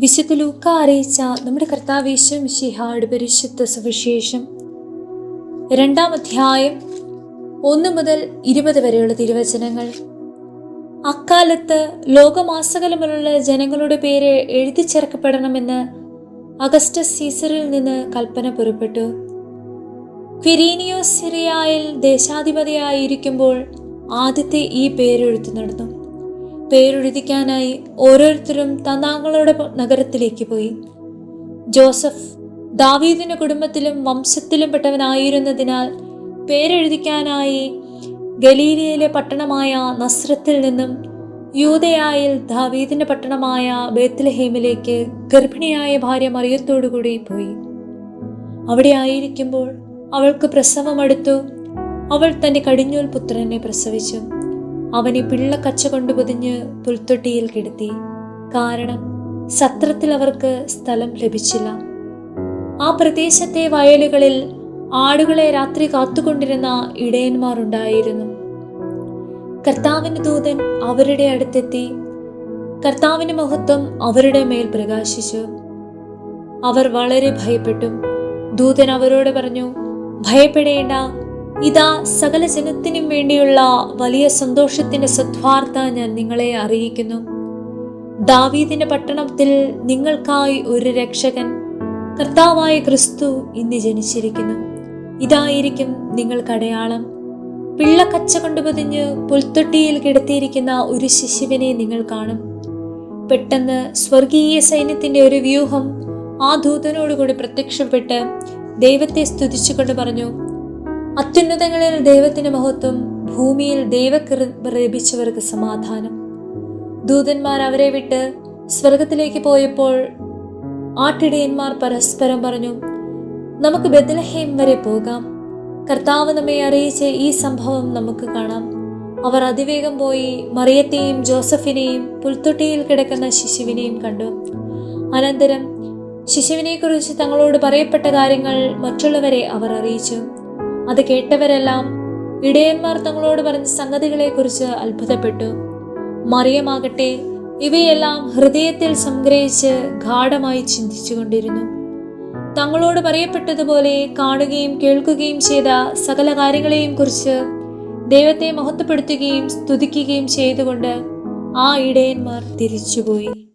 വിശുദ്ധ ലൂക്ക അറിയിച്ച നമ്മുടെ കർത്താവേശം ഷിഹാട് പരിശുദ്ധ സുവിശേഷം. രണ്ടാം അധ്യായം ഒന്ന് മുതൽ ഇരുപത് വരെയുള്ള തിരുവചനങ്ങൾ. അക്കാലത്ത് ലോകമാസകലമുള്ള ജനങ്ങളുടെ പേര് എഴുതി ചേർക്കപ്പെടണമെന്ന് അഗസ്റ്റസ് സീസറിൽ നിന്ന് കൽപ്പന പുറപ്പെട്ടു. ക്വിരീനിയോ സിറിയായിൽ ദേശാധിപതിയായിരിക്കുമ്പോൾ ആദ്യത്തെ ഈ പേരെഴുത്തു നടന്നു. പേരെഴുതിക്കാനായി ഓരോരുത്തരും തന്നാങ്ങളുടെ നഗരത്തിലേക്ക് പോയി. ജോസഫ് ദാവീദിന്റെ കുടുംബത്തിലും വംശത്തിലും പെട്ടവനായിരുന്നതിനാൽ പേരെഴുതിക്കാനായി ഗലീലിയയിലെ പട്ടണമായ നസ്രത്തിൽ നിന്നും യൂതയായിൽ ദാവീദിന്റെ പട്ടണമായ ബേത്ലഹേമിലേക്ക് ഗർഭിണിയായ ഭാര്യ മറിയത്തോടുകൂടി പോയി. അവിടെ ആയിരിക്കുമ്പോൾ അവൾക്ക് പ്രസവമെടുത്തു അവൾ തന്റെ കടിഞ്ഞൂൽ പുത്രനെ പ്രസവിച്ചു. അവനെ പിള്ളക്കച്ച കൊണ്ട് പൊതിഞ്ഞ് പുൽത്തൊട്ടിയിൽ കിടത്തി. കാരണം സത്രത്തിൽ അവർക്ക് സ്ഥലം ലഭിച്ചില്ല. ആ പ്രദേശത്തെ വയലുകളിൽ ആടുകളെ രാത്രി കാത്തുകൊണ്ടിരുന്ന ഇടയന്മാർ ഉണ്ടായിരുന്നു. കർത്താവിന് ദൂതൻ അവരുടെ അടുത്തെത്തി. കർത്താവിന് മഹത്വം അവരുടെ മേൽ പ്രകാശിച്ചു. അവർ വളരെ ഭയപ്പെട്ടു. ദൂതൻ അവരോട് പറഞ്ഞു ഭയപ്പെടേണ്ട. ഇതാ സകല ജനത്തിനും വേണ്ടിയുള്ള വലിയ സന്തോഷത്തിന്റെ സദ്വാർത്ത ഞാൻ നിങ്ങളെ അറിയിക്കുന്നു. ദാവീദിന്റെ പട്ടണത്തിൽ നിങ്ങൾക്കായി ഒരു രക്ഷകൻ കർത്താവായ ക്രിസ്തു ഇന്ന് ജനിച്ചിരിക്കുന്നു. ഇതായിരിക്കും നിങ്ങൾക്ക് അടയാളം. പിള്ളക്കച്ച കൊണ്ട് പൊതിഞ്ഞ് പുൽത്തൊട്ടിയിൽ കിടത്തിയിരിക്കുന്ന ഒരു ശിശുവിനെ നിങ്ങൾ കാണും. പെട്ടെന്ന് സ്വർഗീയ സൈന്യത്തിന്റെ ഒരു വ്യൂഹം ആ ദൂതനോടുകൂടി പ്രത്യക്ഷപ്പെട്ട് ദൈവത്തെ സ്തുതിച്ചുകൊണ്ട് പറഞ്ഞു അത്യുന്നതങ്ങളിൽ ദൈവത്തിന്റെ മഹത്വം ഭൂമിയിൽ ദൈവകൃപ ലഭിച്ചവർക്ക് സമാധാനം. ദൂതന്മാർ അവരെ വിട്ട് സ്വർഗത്തിലേക്ക് പോയപ്പോൾ ആട്ടിടയന്മാർ പരസ്പരം പറഞ്ഞു നമുക്ക് ബദലഹേം വരെ പോകാം. കർത്താവ് നമ്മെ അറിയിച്ച ഈ സംഭവം നമുക്ക് കാണാം. അവർ അതിവേഗം പോയി മറിയത്തെയും ജോസഫിനെയും പുൽത്തൊട്ടിയിൽ കിടക്കുന്ന ശിശുവിനെയും കണ്ടു. അനന്തരം ശിശുവിനെക്കുറിച്ച് തങ്ങളോട് പറയപ്പെട്ട കാര്യങ്ങൾ മറ്റുള്ളവരെ അവർ അറിയിച്ചു. അത് കേട്ടവരെല്ലാം ഇടയന്മാർ തങ്ങളോട് പറഞ്ഞ സംഗതികളെക്കുറിച്ച് അത്ഭുതപ്പെട്ടു. മറിയമാകട്ടെ ഇവയെല്ലാം ഹൃദയത്തിൽ സംഗ്രഹിച്ച് ഗാഠമായി ചിന്തിച്ചുകൊണ്ടിരുന്നു. തങ്ങളോട് പറയപ്പെട്ടതുപോലെ കാണുകയും കേൾക്കുകയും ചെയ്ത സകല കാര്യങ്ങളെയും കുറിച്ച് ദൈവത്തെ മഹത്വപ്പെടുത്തുകയും സ്തുതിക്കുകയും ചെയ്തുകൊണ്ട് ആ ഇടയന്മാർ തിരിച്ചുപോയി.